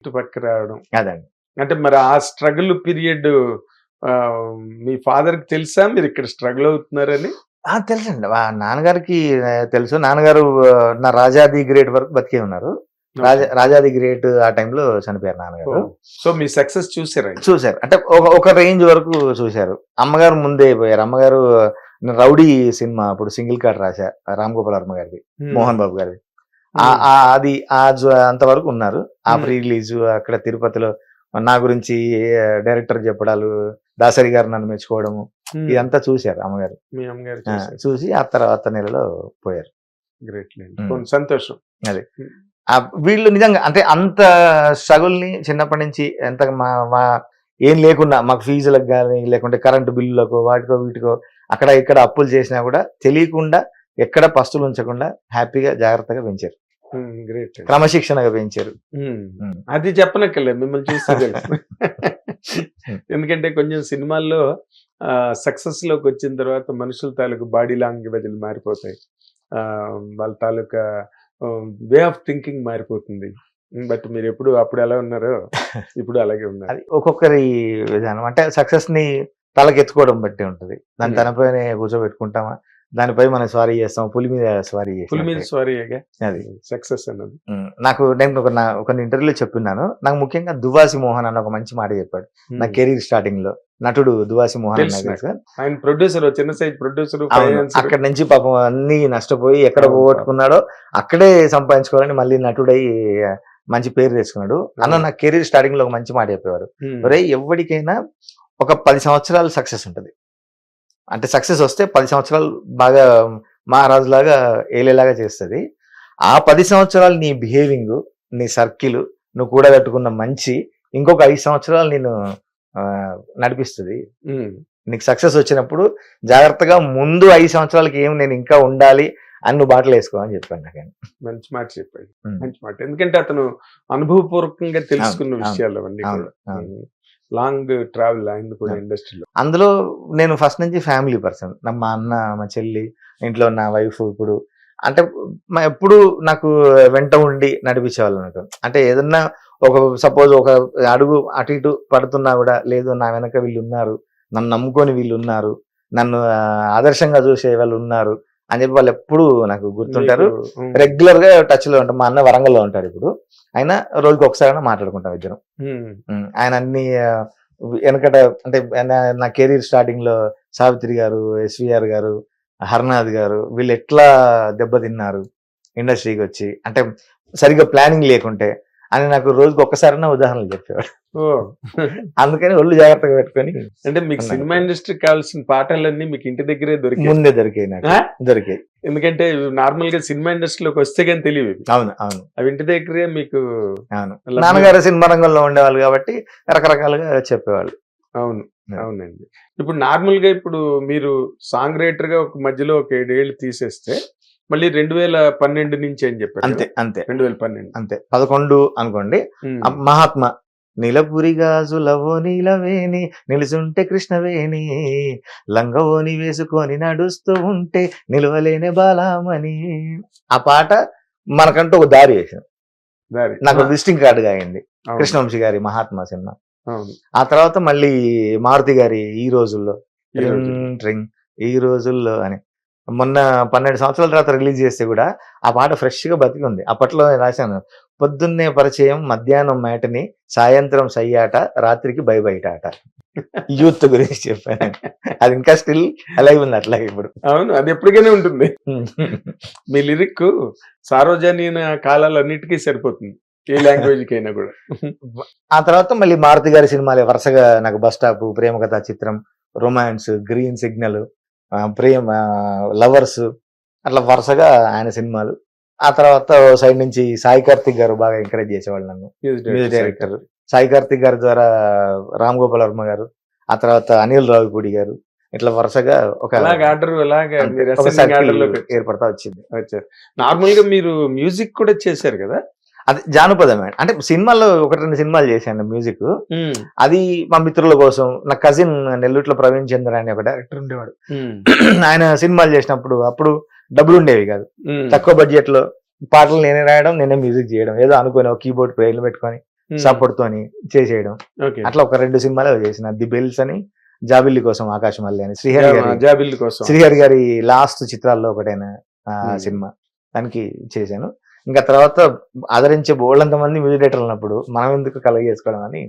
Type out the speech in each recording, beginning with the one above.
చుట్టుపక్కల రావడం. అదండి. అంటే మరి ఆ స్ట్రగుల్ పీరియడ్ మీ ఫాదర్కి తెలుసా? మీరు ఇక్కడ స్ట్రగుల్ అవుతున్నారని? ఆ, తెలుసండి. నాన్నగారికి తెలుసు. నాన్నగారు నా రాజాది గ్రేట్ వరకు బతికే ఉన్నారు. రాజా రాజాది గ్రేట్ ఆ టైంలో చనిపోయారు నాన్నగారు. సో మీ సక్సెస్ చూసారా చూశారు అంటే ఒక ఒక రేంజ్ వరకు చూశారు అమ్మగారు ముందే పోయారు. అమ్మగారు రౌడీ సినిమా అప్పుడు సింగిల్ కార్డ్ రాశా రామ్ గోపాల్ వర్మ గారిది మోహన్ బాబు గారిది. అది ఆ జ- అంతవరకు ఉన్నారు. ఆ. ప్రీ రిలీజ్ అక్కడ తిరుపతిలో నా గురించి డైరెక్టర్ చెప్పడాలు దాసరి గారు నన్ను మెచ్చుకోవడము ఇదంతా చూశారు అమ్మగారు. మీ అమ్మగారు ఆ, చూసి ఆ తర్వాత నెలలో పోయారు. సంతోషం. ఆ వీళ్ళు నిజంగా అంటే అంత స్ట్రగుల్ని చిన్నప్పటి నుంచి ఎంత మా మా ఏం లేకుండా మాకు ఫీజులకు కానీ లేకుంటే కరెంటు బిల్లులకు వాటికో వీటికో అక్కడ ఇక్కడ అప్పులు చేసినా కూడా తెలియకుండా ఎక్కడ పస్తులు ఉంచకుండా హ్యాపీగా జాగ్రత్తగా పెంచారు. గ్రేట్ క్రమశిక్షణగా పెంచారు. Hmm. Hmm. అది చెప్పనక్కర్లేదు మిమ్మల్ని చూస్తే ఎందుకంటే కొంచెం సినిమాల్లో సక్సెస్లోకి వచ్చిన తర్వాత మనుషుల తాలూకు బాడీ లాంగ్వేజ్లు మారిపోతాయి. వాళ్ళ తాలూకా వే ఆఫ్ థింకింగ్ మారిపోతుంది. బట్ మీరు ఎప్పుడు అప్పుడు ఎలా ఉన్నారో ఇప్పుడు అలాగే ఉన్నారు. అది ఒక్కొక్కరి విధానం. అంటే సక్సెస్ని తలకెత్తుకోవడం బట్టి ఉంటది. దాని Hmm. తనపైనే కూర్చోబెట్టుకుంటామా? దానిపై మనం స్వారీ చేస్తాం పులి మీద స్వారీ ఫుల్ మీద సారీ అది. సక్సెస్ అన్నది. నాకు నేను ఒక కొన్ని ఇంటర్వ్యూలో చెప్పున్నాను. నాకు ముఖ్యంగా దువాసి మోహన్ అన్న ఒక మంచి మాట చెప్పాడు. నా. కెరీర్ స్టార్టింగ్లో. నటుడు దువాసి మోహన్? ఆయన ప్రొడ్యూసర్ చిన్న సైజ్ ప్రొడ్యూసర్ అక్కడి నుంచి పాపం అన్ని నష్టపోయి ఎక్కడ పోగొట్టుకున్నాడో అక్కడే సంపాదించుకోవాలని మళ్ళీ నటుడై మంచి పేరు తెచ్చుకున్నాడు. అన్న నా కెరీర్ స్టార్టింగ్లో ఒక మంచి మాట చెప్పేవారు. ఒరే ఎవరికైనా ఒక పది సంవత్సరాలు సక్సెస్ ఉంటుంది. అంటే సక్సెస్ వస్తే పది సంవత్సరాలు బాగా మహారాజు లాగా ఏలేలాగా చేస్తుంది. ఆ పది సంవత్సరాలు నీ బిహేవింగ్ నీ సర్కిల్ నువ్వు కూడగట్టుకున్న మంచి ఇంకొక ఐదు సంవత్సరాలు నేను నడిపిస్తుంది. నీకు సక్సెస్ వచ్చినప్పుడు జాగ్రత్తగా ముందు ఐదు సంవత్సరాలకి ఏం నేను ఇంకా ఉండాలి అని నువ్వు బాటలు వేసుకో అని చెప్పాను నాకు. మంచి మాట చెప్పాడు. మంచి మాట. ఎందుకంటే అతను అనుభవపూర్వకంగా తెలుసుకున్న విషయాలు అవన్నీ అవును, కూడా. అవును. లాంగ్ ట్రావెల్ అయింది కూడా. ఇండస్ట్రీలో? అందులో నేను ఫస్ట్ నుంచి ఫ్యామిలీ పర్సన్. మా అన్న మా చెల్లి ఇంట్లో నా వైఫ్ ఇప్పుడు. అంటే మా ఎప్పుడు నాకు వెంట ఉండి నడిపించేవాళ్ళు నాకు. అంటే ఏదన్నా ఒక సపోజ్ ఒక అడుగు అటు ఇటు పడుతున్నా కూడా లేదు నా వెనక వీళ్ళు ఉన్నారు నన్ను నమ్ముకొని వీళ్ళు ఉన్నారు నన్ను ఆదర్శంగా చూసే వాళ్ళు ఉన్నారు అని చెప్పి వాళ్ళు ఎప్పుడు నాకు గుర్తుంటారు. రెగ్యులర్గా టచ్లో ఉంటాం మా అన్న వరంగల్లో ఉంటాడు ఇప్పుడు. ఆయన రోజుకి ఒకసారి మాట్లాడుకుంటాం ఇద్దరం. ఆయన అన్ని వెనకట అంటే నా- నా కెరీర్ స్టార్టింగ్లో సావిత్రి గారు ఎస్విఆర్ గారు హర్నాథ్ గారు వీళ్ళు ఎట్లా దెబ్బతిన్నారు ఇండస్ట్రీకి వచ్చి అంటే సరిగ్గా ప్లానింగ్ లేకుంటే అని నాకు రోజుకి ఒక్కసారైనా ఉదాహరణలు చెప్పేవాడు అందుకని ఒళ్ళు జాగ్రత్తగా పెట్టుకొని అంటే మీకు. సినిమా ఇండస్ట్రీకి కావాల్సిన పాఠాలన్నీ మీకు ఇంటి దగ్గరే దొరికాయి ముందే దొరికాయి నాకు? దొరికాయి ఎందుకంటే నార్మల్గా సినిమా ఇండస్ట్రీలోకి వస్తే కానీ తెలియదు. అవును అవును అవి ఇంటి దగ్గరే మీకు అవును. నాన్నగారు సినిమా రంగంలో ఉండేవాళ్ళు కాబట్టి రకరకాలుగా చెప్పేవాళ్ళు అవును. అవునండి ఇప్పుడు నార్మల్గా ఇప్పుడు మీరు సాంగ్ రైటర్గా ఒక మధ్యలో ఒక ఏడేళ్ళు తీసేస్తే మళ్ళీ రెండు వేల పన్నెండు నుంచి అని చెప్పారు అంతే అంతే. రెండు వేల పన్నెండు. అంతే. పదకొండు అనుకోండి. మహాత్మ నీలపురి గాజులవో నీలవేణి నిలుచుంటే కృష్ణవేణి లంగవోని వేసుకొని నడుస్తూ ఉంటే నిలవలేని బాలామణి. ఆ పాట మనకంటూ ఒక దారి వేసింది. దారి. నాకు విజిటింగ్ కార్డుగా అయింది కృష్ణవంశీ గారి మహాత్మ సినిమా. ఆ తర్వాత మళ్ళీ మారుతి గారి ఈ రోజుల్లో ఈ రోజుల్లో అని. మొన్న పన్నెండు సంవత్సరాల తర్వాత రిలీజ్ చేస్తే కూడా ఆ పాట ఫ్రెష్గా బతికి ఉంది అప్పట్లో నేను రాశాను. పొద్దున్నే పరిచయం మధ్యాహ్నం మేటని సాయంత్రం సయ్యాట రాత్రికి బై బయట ఆట యూత్ గురించి చెప్పాను. అది ఇంకా స్టిల్ అలాగే ఉంది అట్లాగే ఇప్పుడు. అవును అది ఎప్పటికైనా ఉంటుంది. మీ లిరిక్ సార్వజనీన కాలాలన్నిటికీ సరిపోతుంది. ఏ లాంగ్వేజ్ కైనా కూడా. ఆ తర్వాత మళ్ళీ మారుతి గారి సినిమాలే వరుసగా నాకు bus stop Prema Katha Chitram romance green signal ప్రేమ లవర్స్ అట్లా వరుసగా ఆయన సినిమాలు. ఆ తర్వాత సైడ్ నుంచి సాయి కార్తిక్ గారు బాగా ఎంకరేజ్ చేసేవాళ్ళు నన్ను. Music director Sai Karthik. గారి ద్వారా రామ్ గోపాల్ వర్మ గారు ఆ తర్వాత అనిల్ రావిపూడి గారు ఇట్లా వరుసగా ఒక ఆర్డర్ ఏర్పడతా వచ్చింది. నార్మల్గా మీరు మ్యూజిక్ కూడా చేశారు కదా? అది జానపదమే అంటే సినిమాల్లో ఒకటి రెండు సినిమాలు చేశాను మ్యూజిక్. అది మా మిత్రుల కోసం నా కజిన్ నెల్లూట్లో ప్రవీణ్ చంద్ర అనే ఒక డైరెక్టర్ ఉండేవాడు. ఆయన సినిమాలు చేసినప్పుడు అప్పుడు డబ్బులు ఉండేవి కాదు. తక్కువ బడ్జెట్లో పాటలు నేనే రాయడం నేనే మ్యూజిక్ చేయడం ఏదో అనుకుని ఒక కీబోర్డ్ ప్లేయర్లు పెట్టుకొని. సపోర్ట్ తోని చేసేయడం. అట్లా ఒక రెండు సినిమాలు చేసిన. ది బెల్స్ అని జాబిల్లి కోసం ఆకాశం మల్లి అని శ్రీహరి గారి కోసం. శ్రీహరి గారి లాస్ట్ చిత్రాల్లో ఒకటైన. సినిమా. దానికి చేశాను. ఇంకా తర్వాత ఆదరించే బోళ్ళంత మంది మ్యూజిక్ ఉన్నప్పుడు మనం ఎందుకు కలగ చేసుకోవడం అని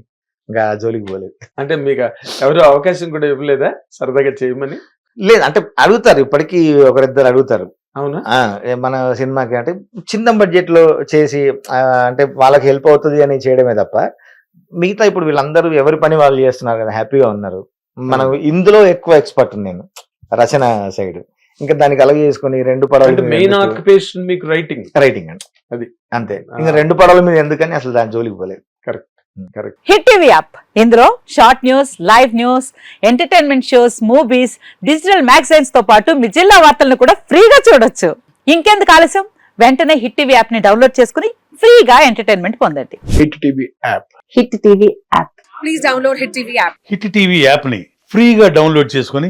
ఇంకా జోలికి పోలేదు. అంటే మీకు ఎవరు అవకాశం కూడా ఇవ్వలేదా సరదాగా చేయమని? లేదు అంటే అడుగుతారు ఇప్పటికీ ఒకరిద్దరు అడుగుతారు. అవునా? మన సినిమాకి అంటే చిన్న బడ్జెట్లో చేసి అంటే వాళ్ళకి హెల్ప్ అవుతుంది అని చేయడమే తప్ప మిగతా ఇప్పుడు వీళ్ళందరూ ఎవరి పని వాళ్ళు చేస్తున్నారు కదా హ్యాపీగా ఉన్నారు. మనం ఇందులో ఎక్కువ ఎక్స్పర్ట్ నేను రచన సైడ్. ఇంకా దానికి అలాగే చేసుకుని రెండు పడవలు మెయిన్ ఆక్యుపేషన్ మీకు రైటింగ్ రైటింగ్ అండి. అది. అంతే. ఇంకా రెండు పడవల మీద ఎందుకని అసలు దాని జోలికి పోలేదు. కరెక్ట్ హిట్ టీవీ యాప్ ఇందులో short news live news entertainment shows movies digital మ్యాగజైన్స్తో పాటు మీ జిల్లా వార్తలను కూడా ఫ్రీగా చూడొచ్చు. ఇంకెందుకు ఆలస్యం? వెంటనే హిట్ టీవీ యాప్ని డౌన్లోడ్ చేసుకుని ఫ్రీగా ఎంటర్టైన్మెంట్ పొందండి. Hit TV app hit TV app please download Hit TV app. Hit TV యాప్ని ఫ్రీగా డౌన్లోడ్ చేసుకొని